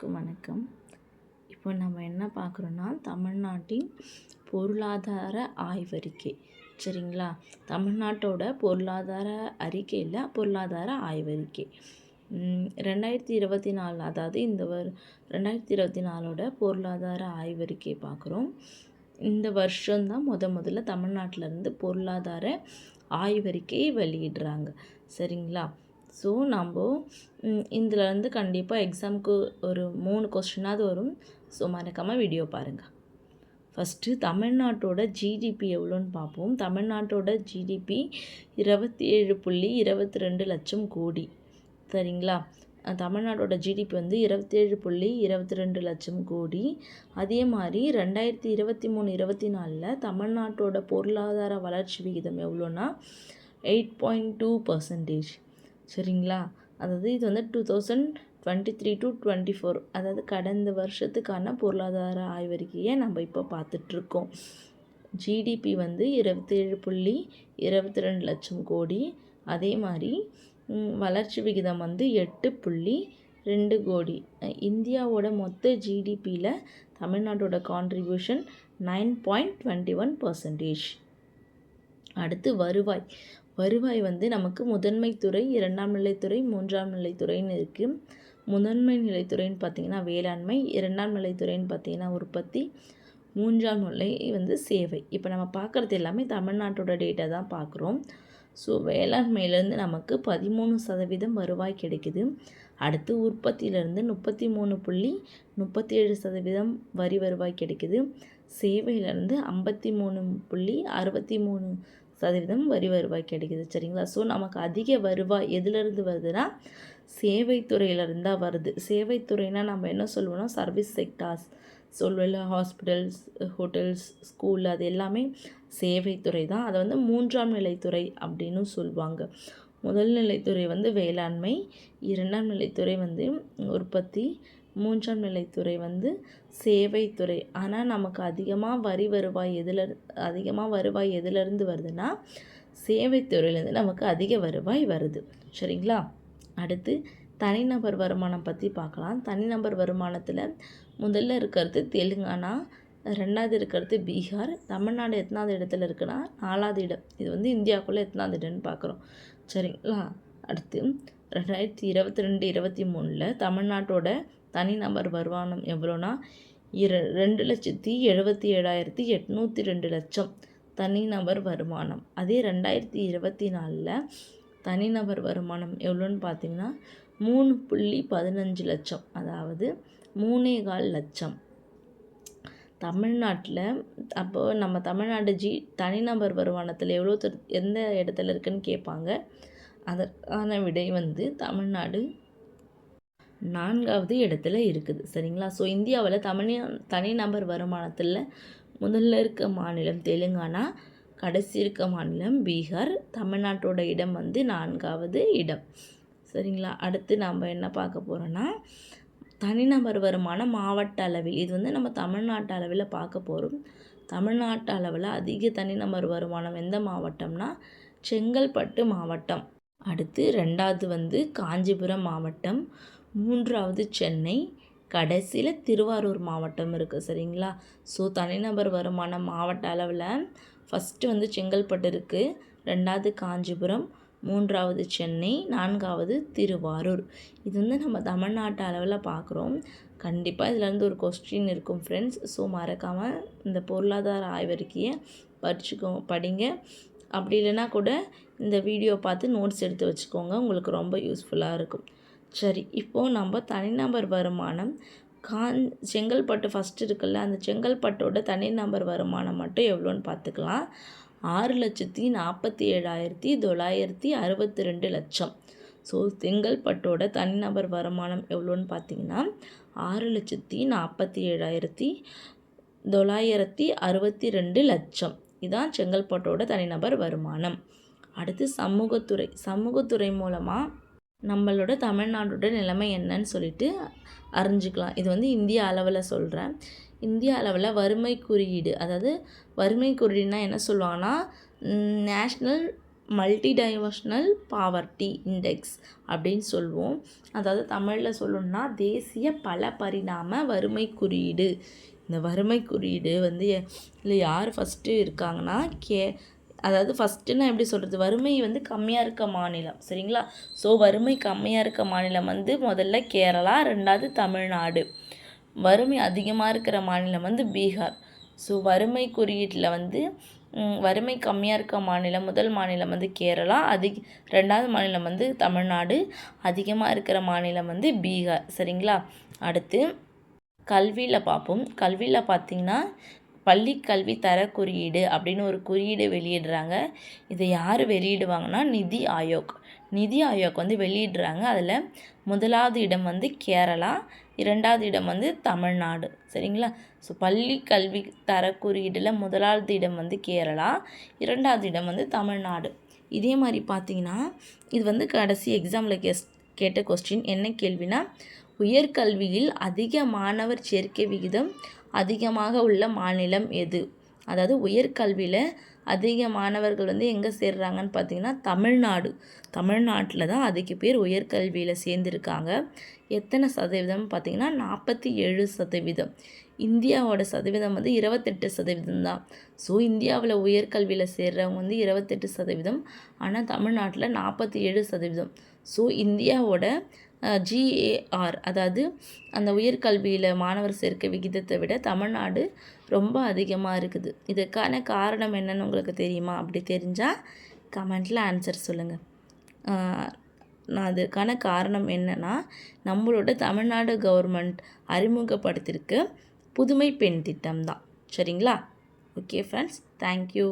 அனைவருக்கும் வணக்கம். இப்போ நம்ம என்ன பார்க்குறோன்னா தமிழ்நாட்டின் பொருளாதார ஆய்வறிக்கை. சரிங்களா? தமிழ்நாட்டோட பொருளாதார அறிக்கையில் பொருளாதார ஆய்வறிக்கை. ரெண்டாயிரத்தி இருபத்தி நாலு அதாவது இந்த வரு ரெண்டாயிரத்தி இருபத்தி நாலோட பொருளாதார ஆய்வறிக்கை பார்க்குறோம். இந்த வருஷம்தான் முத முதல்ல தமிழ்நாட்டிலேருந்து பொருளாதார ஆய்வறிக்கை வெளியிடுறாங்க. சரிங்களா? ஸோ நம்ம இதில் வந்து கண்டிப்பாக எக்ஸாமுக்கு ஒரு மூணு கொஸ்டினாவது வரும். ஸோ மறக்காமல் வீடியோ பாருங்கள் ஃபஸ்ட்டு தமிழ்நாட்டோட ஜிடிபி எவ்வளோன்னு பார்ப்போம் தமிழ்நாட்டோட ஜிடிபி இருபத்தி ஏழு புள்ளி இருபத்தி ரெண்டு லட்சம் கோடி. சரிங்களா? தமிழ்நாட்டோட ஜிடிபி வந்து இருபத்தி ஏழு புள்ளி இருபத்தி ரெண்டு லட்சம் கோடி. அதே மாதிரி ரெண்டாயிரத்தி இருபத்தி மூணு இருபத்தி நாலில் தமிழ்நாட்டோட பொருளாதார வளர்ச்சி விகிதம் எவ்வளோன்னா எயிட் பாயிண்ட் டூ பர்சன்டேஜ் சரிங்களா? அதாவது இது வந்து two thousand twenty three to twenty four அதாவது கடந்த வருஷத்துக்கான பொருளாதார ஆய்வறிக்கையை நம்ம இப்போ பார்த்துட்ருக்கோம். ஜிடிபி வந்து இருபத்தேழு புள்ளி இருபத்தி ரெண்டு லட்சம் கோடி. அதே மாதிரி வளர்ச்சி விகிதம் வந்து எட்டு புள்ளி ரெண்டு கோடி. இந்தியாவோட மொத்த ஜிடிபியில் தமிழ்நாட்டோட contribution nine point twenty one percentage அடுத்து வருவாய். வருவாய் வந்து நமக்கு முதன்மை துறை இரண்டாம் நிலைத்துறை மூன்றாம் நிலைத்துறைன்னு இருக்குது முதன்மை நிலைத்துறைன்னு பார்த்தீங்கன்னா வேளாண்மை இரண்டாம் நிலைத்துறைன்னு பார்த்தீங்கன்னா உற்பத்தி மூன்றாம் நிலை வந்து சேவை. இப்போ நம்ம பார்க்குறது எல்லாமே தமிழ்நாட்டோட டேட்டா தான் பார்க்குறோம் ஸோ வேளாண்மையிலேருந்து நமக்கு பதிமூணு சதவீதம் வருவாய் கிடைக்குது. அடுத்து உற்பத்தியிலேருந்து முப்பத்தி மூணு புள்ளி முப்பத்தி ஏழு சதவீதம் வரி வருவாய் கிடைக்குது. சேவையிலேருந்து ஐம்பத்தி மூணு புள்ளி அறுபத்தி மூணு சதவீதம் வரி வருவாய் கிடைக்குது சரிங்களா? ஸோ நமக்கு அதிக வருவாய் எதுலேருந்து வருதுன்னா சேவைத்துறையிலேருந்து தான் வருது. சேவைத்துறைனா நம்ம என்ன சொல்லுவோம்னா சர்வீஸ் செக்டார்ஸ் சொல்வல ஹாஸ்பிட்டல்ஸ் ஹோட்டல்ஸ் ஸ்கூல் அது எல்லாமே சேவைத்துறை தான். அதை வந்து மூன்றாம் நிலைத்துறை அப்படின்னு சொல்லுவாங்க. முதல் நிலைத்துறை வந்து வேளாண்மை இரண்டாம் நிலைத்துறை வந்து உற்பத்தி மூன்றாம் நிலைத்துறை வந்து சேவைத்துறை. ஆனால் நமக்கு அதிகமாக வரி வருவாய் எதில் அதிகமாக வருவாய் எதிலிருந்து வருதுன்னா சேவைத்துறையிலேருந்து நமக்கு அதிக வருவாய் வருது. சரிங்களா? அடுத்து தனிநபர் வருமானம் பற்றி பார்க்கலாம். தனிநபர் வருமானத்தில் முதல்ல இருக்கிறது தெலுங்கானா ரெண்டாவது இருக்கிறது பீகார் தமிழ்நாடு எத்தனாவது இடத்துல இருக்குன்னா நாலாவது இடம். இது வந்து இந்தியாவுக்குள்ளே எத்தனாவது இடம்னு பார்க்குறோம். சரிங்களா? அடுத்து ரெண்டாயிரத்தி இருபத்தி ரெண்டு இருபத்தி மூணில் தமிழ்நாட்டோட தனிநபர் வருமானம் எவ்வளோனா இர ரெண்டு லட்சத்தி எழுபத்தி ஏழாயிரத்தி எட்நூற்றி ரெண்டு லட்சம் தனிநபர் வருமானம். அதே ரெண்டாயிரத்தி இருபத்தி நாலில் தனிநபர் வருமானம் எவ்வளோன்னு பார்த்தீங்கன்னா மூணு புள்ளி பதினஞ்சு லட்சம். அதாவது மூணே கால் லட்சம். தமிழ்நாட்டில் அப்போது நம்ம தமிழ்நாடு ஜி தனிநபர் வருமானத்தில் எவ்வளோ எந்த இடத்துல இருக்குன்னு கேட்பாங்க. அதற்கான விடை வந்து தமிழ்நாடு நான்காவது இடத்துல இருக்குது. சரிங்களா? ஸோ இந்தியாவில் தமிழ் தனிநபர் வருமானத்தில் முதல்ல இருக்க மாநிலம் தெலுங்கானா கடைசி இருக்க மாநிலம் பீகார் தமிழ்நாட்டோட இடம் வந்து நான்காவது இடம். சரிங்களா? அடுத்து நாம் என்ன பார்க்க போகிறோன்னா தனிநபர் வருமானம் மாவட்ட அளவில் இது வந்து நம்ம தமிழ்நாட்டு அளவில் பார்க்க போகிறோம் தமிழ்நாட்டு அளவில் அதிக தனிநபர் வருமானம் எந்த மாவட்டம்னா செங்கல்பட்டு மாவட்டம். அடுத்து ரெண்டாவது வந்து காஞ்சிபுரம் மாவட்டம். மூன்றாவது சென்னை கடைசியில் திருவாரூர் மாவட்டம் இருக்குது சரிங்களா? ஸோ தனிநபர் வருமானம் மாவட்ட அளவில் ஃபஸ்ட்டு வந்து செங்கல்பட்டு இருக்குது ரெண்டாவது காஞ்சிபுரம் மூன்றாவது சென்னை நான்காவது திருவாரூர். இது வந்து நம்ம தமிழ்நாட்டு அளவில் பார்க்குறோம் கண்டிப்பாக இதுலேருந்து ஒரு கொஸ்டின் இருக்கும் ஃப்ரெண்ட்ஸ் ஸோ மறக்காமல் இந்த பொருளாதார ஆய்வறிக்கையை படிச்சுக்கோ படிங்க. அப்படி இல்லைன்னா கூட இந்த வீடியோ பார்த்து நோட்ஸ் எடுத்து வச்சுக்கோங்க. உங்களுக்கு ரொம்ப யூஸ்ஃபுல்லாக இருக்கும். சரி இப்போது நம்ம தனிநபர் வருமானம் கான் செங்கல்பட்டு ஃபஸ்ட்டு இருக்குல்ல அந்த செங்கல்பட்டோட தனிநபர் வருமானம் மட்டும் எவ்வளோன்னு பார்த்துக்கலாம். ஆறு லட்சத்தி நாற்பத்தி ஏழாயிரத்தி தொள்ளாயிரத்தி அறுபத்தி ரெண்டு லட்சம். ஸோ செங்கல்பட்டோட தனிநபர் வருமானம் எவ்வளோன்னு பார்த்தீங்கன்னா ஆறு லட்சத்தி நாற்பத்தி ஏழாயிரத்தி தொள்ளாயிரத்தி அறுபத்தி ரெண்டு லட்சம். இதான் செங்கல்பட்டோட தனிநபர் வருமானம். அடுத்து சமூகத்துறை சமூகத்துறை மூலமாக நம்மளோட தமிழ்நாட்டோட நிலைமை என்னன்னு சொல்லிட்டு அறிஞ்சிக்கலாம். இது வந்து இந்திய அளவில் சொல்கிறேன் இந்திய அளவில் வறுமை குறியீடு அதாவது வறுமை குறியீடுனா என்ன சொல்லுவாங்கன்னா national multi dimensional poverty index அப்படின்னு சொல்லுவோம். அதாவது தமிழில் சொல்லணும்னா தேசிய பல பரிணாம வறுமை குறியீடு. இந்த வறுமை குறியீடு வந்து இல்லை யார் ஃபஸ்ட்டு இருக்காங்கன்னா கே அதாவது ஃபஸ்ட்டுன்னா எப்படி சொல்கிறது வறுமை வந்து கம்மியாக இருக்க மாநிலம். சரிங்களா? ஸோ வறுமை கம்மியாக இருக்க மாநிலம் வந்து முதல்ல கேரளா ரெண்டாவது தமிழ்நாடு. வறுமை அதிகமாக இருக்கிற மாநிலம் வந்து பீகார். ஸோ வறுமை குறியீட்டில் வந்து வறுமை கம்மியாக இருக்க மாநிலம் முதல் மாநிலம் வந்து கேரளா அதிக ரெண்டாவது மாநிலம் வந்து தமிழ்நாடு அதிகமாக இருக்கிற மாநிலம் வந்து பீகார். சரிங்களா? அடுத்து கல்வியில் பார்ப்போம். கல்வியில் பார்த்திங்கன்னா பள்ளி கல்வி தர குறியீடு அப்படின்னு ஒரு குறியீடு வெளியிடுறாங்க. இதை யார் வெளியிடுவாங்கன்னா நிதி ஆயோக். நிதி ஆயோக் வந்து வெளியிடுறாங்க. அதில் முதலாவது இடம் வந்து கேரளா இரண்டாவது இடம் வந்து தமிழ்நாடு. சரிங்களா? ஸோ பள்ளி கல்வி தர குறியீடில் முதலாவது இடம் வந்து கேரளா இரண்டாவது இடம் வந்து தமிழ்நாடு. இதே மாதிரி பார்த்தீங்கன்னா இது வந்து கடைசி எக்ஸாமில் கெஸ் கேட்ட கொஸ்டின் என்ன கேள்வினா உயர்கல்வியில் அதிக மாணவர் சேர்க்கை விகிதம் அதிகமாக உள்ள மாநிலம் எது? அதாவது உயர்கல்வியில் அதிக மாணவர்கள் வந்து எங்கே சேர்றாங்கன்னு பார்த்தீங்கன்னா தமிழ்நாடு. தமிழ்நாட்டில் தான் அதிக பேர் உயர்கல்வியில் சேர்ந்துருக்காங்க. எத்தனை சதவீதம் பார்த்தீங்கன்னா நாற்பத்தி ஏழு சதவீதம். இந்தியாவோட சதவீதம் வந்து இருபத்தெட்டு சதவீதம் தான். ஸோ இந்தியாவில் உயர்கல்வியில் சேர்றவங்க வந்து இருபத்தெட்டு சதவீதம். ஆனால் தமிழ்நாட்டில் நாற்பத்தி ஏழு சதவீதம். ஸோ இந்தியாவோட ஜிஏஆர் அதாவது அந்த உயர்கல்வியில் மாணவர் சேர்க்கை விகிதத்தை விட தமிழ்நாடு ரொம்ப அதிகமாக இருக்குது. இதுக்கான காரணம் என்னன்னு உங்களுக்கு தெரியுமா? அப்படி தெரிஞ்சால் கமெண்ட்டில் ஆன்சர் சொல்லுங்கள் நான் அதுக்கான காரணம் என்னென்னா நம்மளோட தமிழ்நாடு கவர்மெண்ட் அறிமுகப்படுத்தியிருக்க புதுமை பெண் திட்டம் தான். சரிங்களா? Okay friends thank you